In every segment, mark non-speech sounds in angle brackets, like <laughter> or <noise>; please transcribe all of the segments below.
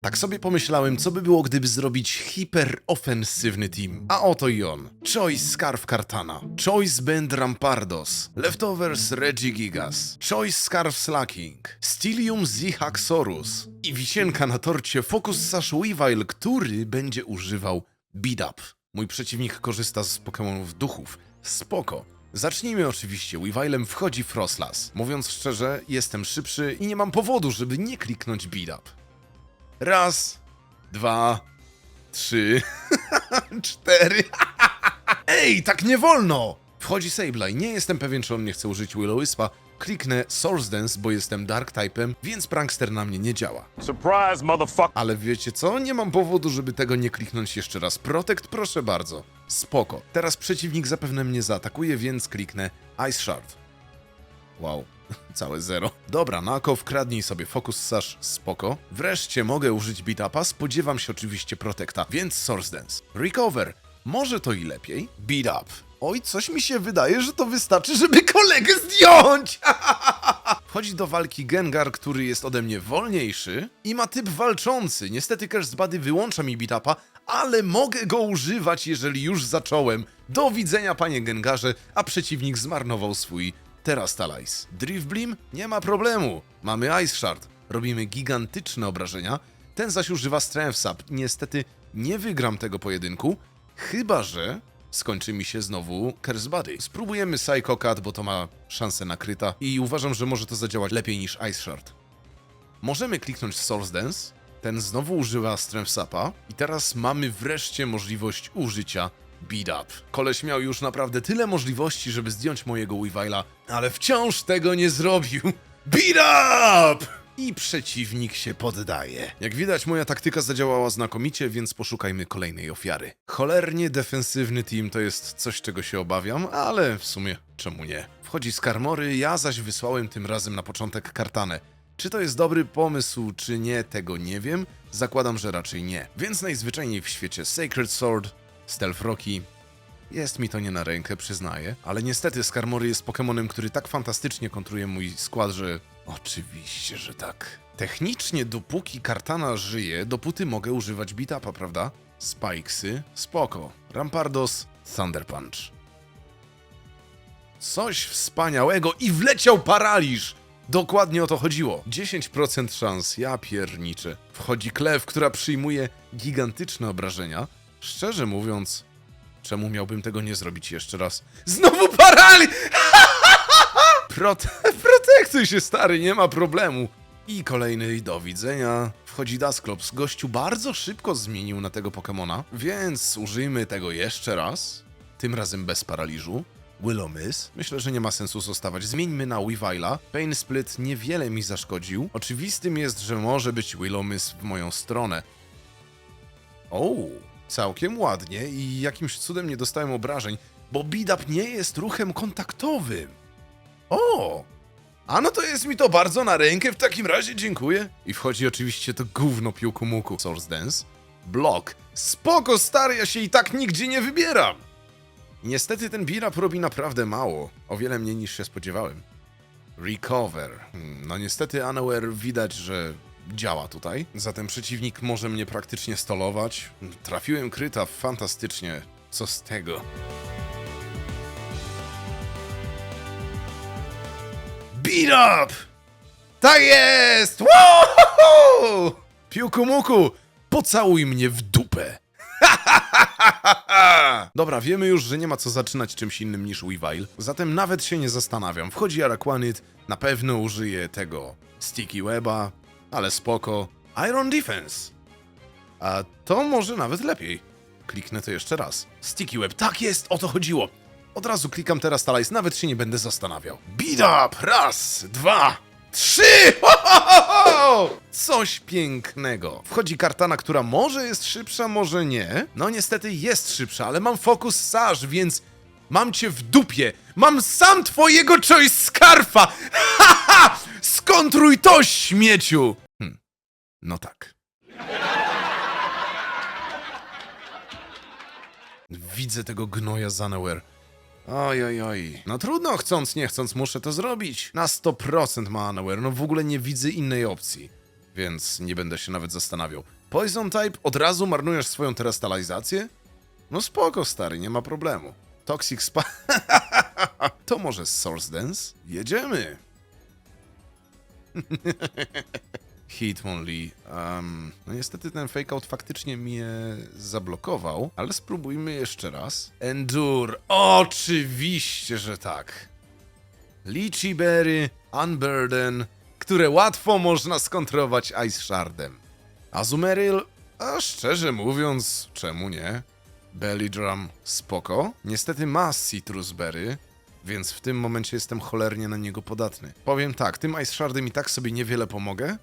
Tak sobie pomyślałem, co by było, gdyby zrobić hiperofensywny team. A oto i on. Choice Scarf Kartana, Choice Band Rampardos, Leftovers Regigigas, Choice Scarf Slacking, Stilium Zihaxorus i wisienka na torcie Focus Sash Weavile, który będzie używał Beat Up. Mój przeciwnik korzysta z Pokémonów duchów. Spoko. Zacznijmy oczywiście. Weavilem wchodzi Frostlass. Mówiąc szczerze, jestem szybszy i nie mam powodu, żeby nie kliknąć Beat Up. Raz, dwa, trzy, <laughs> cztery. <laughs> Ej, tak nie wolno! Wchodzi Sableye. Nie jestem pewien, czy on nie chce użyć Will-O-Wispa. Kliknę Source Dance, bo jestem Dark typem, więc Prankster na mnie nie działa. Surprise, motherfucker. Ale wiecie co? Nie mam powodu, żeby tego nie kliknąć jeszcze raz. Protect, proszę bardzo. Spoko. Teraz przeciwnik zapewne mnie zaatakuje, więc kliknę Ice Shard. Wow, całe zero. Dobra, Nako, wkradnij sobie Focus Sash, spoko. Wreszcie mogę użyć beat-upa, spodziewam się oczywiście Protecta, więc Source Dance. Recover, może to i lepiej. Beat up. Oj, coś mi się wydaje, że to wystarczy, żeby kolegę zdjąć! <laughs> Wchodzi do walki Gengar, który jest ode mnie wolniejszy i ma typ walczący. Niestety Curse Buddy wyłącza mi beat-upa, ale mogę go używać, jeżeli już zacząłem. Do widzenia, panie Gengarze, a przeciwnik zmarnował swój Terastalize. Drift Blim? Nie ma problemu. Mamy Ice Shard. Robimy gigantyczne obrażenia. Ten zaś używa Strength Sap. Niestety nie wygram tego pojedynku, chyba że skończy mi się znowu Curse Buddy. Spróbujemy Psycho Cut, bo to ma szansę na kryta i uważam, że może to zadziałać lepiej niż Ice Shard. Możemy kliknąć Source Dance, ten znowu używa Strength Sapa i teraz mamy wreszcie możliwość użycia Beat Up. Koleś miał już naprawdę tyle możliwości, żeby zdjąć mojego Weavile'a, ale wciąż tego nie zrobił. <laughs> Beat Up! I przeciwnik się poddaje. Jak widać, moja taktyka zadziałała znakomicie, więc poszukajmy kolejnej ofiary. Cholernie defensywny team to jest coś, czego się obawiam, ale w sumie czemu nie? Wchodzi z Karmory, ja zaś wysłałem tym razem na początek kartanę. Czy to jest dobry pomysł, czy nie, tego nie wiem. Zakładam, że raczej nie. Więc najzwyczajniej w świecie Sacred Sword, Stealth Rocky. Jest mi to nie na rękę, przyznaję, ale niestety Skarmory jest Pokemonem, który tak fantastycznie kontruje mój skład, że oczywiście, że tak. Technicznie, dopóki Kartana żyje, dopóty mogę używać beat-upa, prawda? Spikesy, spoko. Rampardos, Thunder Punch. Coś wspaniałego i wleciał paraliż! Dokładnie o to chodziło. 10% szans, ja pierniczę. Wchodzi Klew, która przyjmuje gigantyczne obrażenia. Szczerze mówiąc, czemu miałbym tego nie zrobić jeszcze raz? Znowu paraliż! <laughs> Prote protektuj się, stary, nie ma problemu. I kolejny do widzenia. Wchodzi Dusklops. Gościu bardzo szybko zmienił na tego Pokemona, więc użyjmy tego jeszcze raz. Tym razem bez paraliżu. Willomiss. Myślę, że nie ma sensu zostawać. Zmieńmy na Weavile'a. Pain Split niewiele mi zaszkodził. Oczywistym jest, że może być Willomiss w moją stronę. O, całkiem ładnie i jakimś cudem nie dostałem obrażeń, bo Up nie jest ruchem kontaktowym. O! A no to jest mi to bardzo na rękę, w takim razie dziękuję. I wchodzi oczywiście to gówno piłku muku. Source Dance. Block. Spoko stary, ja się i tak nigdzie nie wybieram. Niestety ten up robi naprawdę mało. O wiele mniej niż się spodziewałem. Recover. Hmm, No niestety Unaware widać, że działa tutaj. Zatem przeciwnik może mnie praktycznie stolować. Trafiłem kryta fantastycznie. Co z tego? Beat up! Tak jest! Wow! Piłku muku, pocałuj mnie w dupę. <laughs> Dobra, wiemy już, że nie ma co zaczynać czymś innym niż Weavile, zatem nawet się nie zastanawiam. Wchodzi Araquanid, na pewno użyje tego Sticky Weba, ale spoko. Iron Defense. A to może nawet lepiej. Kliknę to jeszcze raz. Sticky Web, tak jest, o to chodziło. Od razu klikam teraz Talais, nawet się nie będę zastanawiał. Beat up! Raz, dwa, trzy! <laughs> Ho, ho, ho! Coś pięknego. Wchodzi kartana, która może jest szybsza, może nie. No niestety jest szybsza, ale mam fokus Saż, więc mam cię w dupie. Mam sam twojego choice scarfa! <laughs> Ha, ha! Skontruj to, śmieciu! No tak. Widzę tego gnoja Zanauer. Oj, oj, oj. No trudno, chcąc, nie chcąc, muszę to zrobić. Na 100% ma Unaware, no w ogóle nie widzę innej opcji. więc nie będę się nawet zastanawiał. Poison type, od razu marnujesz swoją terastalizację? No spoko, stary, nie ma problemu. Toxic spa... <laughs> to może Source Dance? Jedziemy! <laughs> Hitmonlee. Um, no niestety ten fake out faktycznie mnie zablokował, ale spróbujmy jeszcze raz. Endure. Oczywiście, że tak. Lychee Berry, Unburden, które łatwo można skontrować Ice Shardem. Azumarill, a szczerze mówiąc, czemu nie? Belly Drum, spoko. Niestety ma Citrus Berry, więc w tym momencie jestem cholernie na niego podatny. Powiem tak, tym Ice Shardem i tak sobie niewiele pomogę,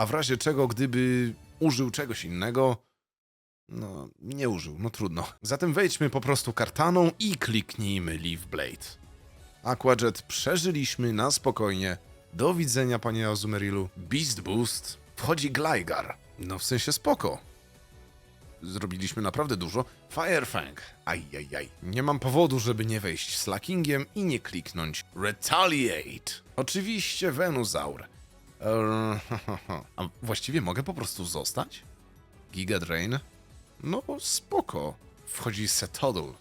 a w razie czego, gdyby użył czegoś innego, no, nie użył, no trudno. Zatem wejdźmy po prostu kartaną i kliknijmy Leaf Blade. Aquajet przeżyliśmy na spokojnie. Do widzenia, panie Azumerilu. Beast Boost. Wchodzi Gligar. No w sensie spoko. Zrobiliśmy naprawdę dużo. Firefang. Ajajaj. Nie mam powodu, żeby nie wejść z Lackingiem i nie kliknąć Retaliate. Oczywiście Venusaur. <laughs> A właściwie mogę po prostu zostać? Giga Drain? No spoko. Wchodzi Setodl.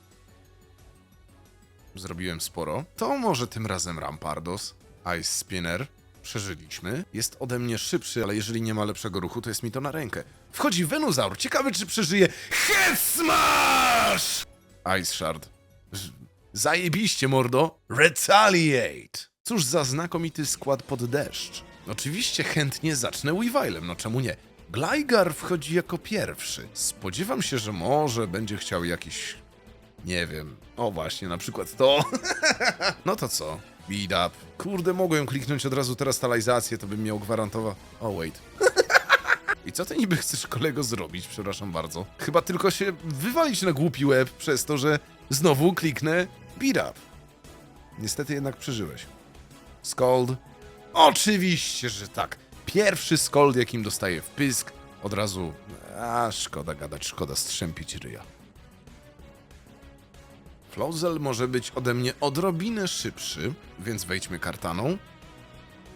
Zrobiłem sporo. To może tym razem Rampardos. Ice Spinner. Przeżyliśmy. Jest ode mnie szybszy, ale jeżeli nie ma lepszego ruchu, to jest mi to na rękę. Wchodzi Venusaur. Ciekawy, czy przeżyje. Head Smash! Ice Shard. Zajebiście, mordo. Retaliate. Cóż za znakomity skład pod deszcz. Oczywiście chętnie zacznę Weavilem, no czemu nie? Gligar wchodzi jako pierwszy. Spodziewam się, że może będzie chciał jakiś nie wiem. O właśnie, na przykład to. <laughs> no to co? Beat up. Kurde, mogłem kliknąć od razu teraz stalizację, to bym miał gwarantował. O, wait. <laughs> I co ty niby chcesz kolego zrobić? Przepraszam bardzo. Chyba tylko się wywalić na głupi łeb przez to, że znowu kliknę beat up. Niestety jednak przeżyłeś. Scold. Oczywiście, że tak. Pierwszy scold, jakim dostaję w pysk, od razu... A, szkoda gadać, szkoda strzępić ryja. Flozel może być ode mnie odrobinę szybszy, więc wejdźmy kartaną.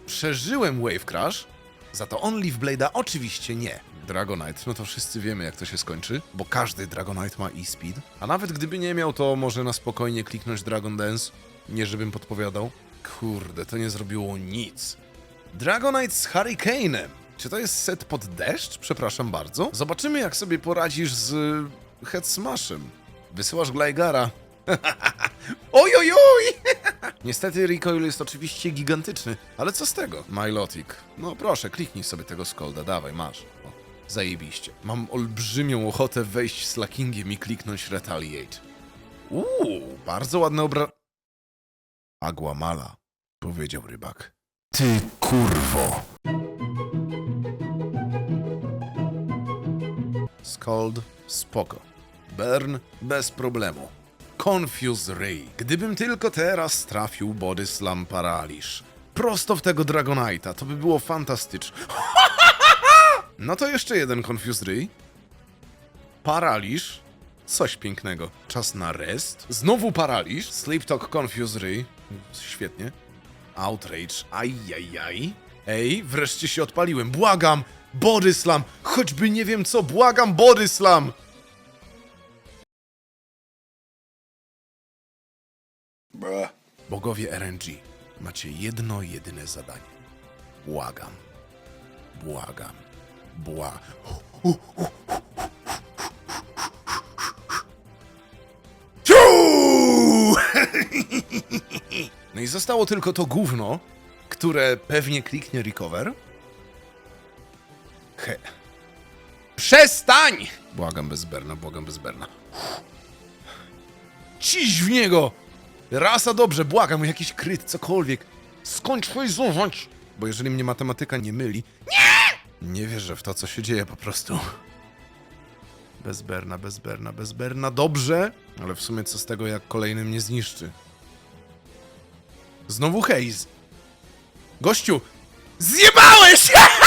Przeżyłem Wave Crash, za to on Leaf Blade'a oczywiście nie. Dragonite, no to wszyscy wiemy jak to się skończy, bo każdy Dragonite ma e-speed. A nawet gdyby nie miał, to może na spokojnie kliknąć Dragon Dance. Nie żebym podpowiadał. Kurde, to nie zrobiło nic. Dragonite z Hurricane'em. Czy to jest set pod deszcz? Przepraszam bardzo. Zobaczymy jak sobie poradzisz z y, Head Smashem. Wysyłasz Glaigara. <laughs> oj, oj, oj! <laughs> Niestety recoil jest oczywiście gigantyczny, ale co z tego? Milotic. No proszę, kliknij sobie tego Skolda, dawaj, masz. O, zajebiście. Mam olbrzymią ochotę wejść z Lackingiem i kliknąć Retaliate. Uuu, bardzo ładne obra... Aguamala, powiedział rybak. Ty kurwo. Scold, spoko. Burn, bez problemu. Confuse Ray. Gdybym tylko teraz trafił Body Slam Paraliż. Prosto w tego Dragonite'a, to by było fantastyczne. <laughs> No to jeszcze jeden Confuse Ray. Paraliż. Coś pięknego. Czas na rest. Znowu paraliż. Sleep Talk Confuse Ray. Świetnie. Outrage. Ajajaj. Ej, wreszcie się odpaliłem. Błagam! Body Slam! Choćby nie wiem co, błagam Body Slam! Bogowie RNG, macie jedno jedyne zadanie. Błagam. Błagam. Bła... Ciu! Zostało tylko to gówno, które pewnie kliknie recover. He. Przestań! Błagam bez Berna, błagam bez Berna. Ciś w niego! Rasa dobrze, błagam, jakiś kryt, cokolwiek. Skończ fejzować! Bo jeżeli mnie matematyka nie myli... Nie! Nie wierzę w to, co się dzieje po prostu. Bez Berna, bez Berna, bez Berna, dobrze! Ale w sumie co z tego, jak kolejny mnie zniszczy? Znowu Haze. Gościu! Zjebałeś! <laughs>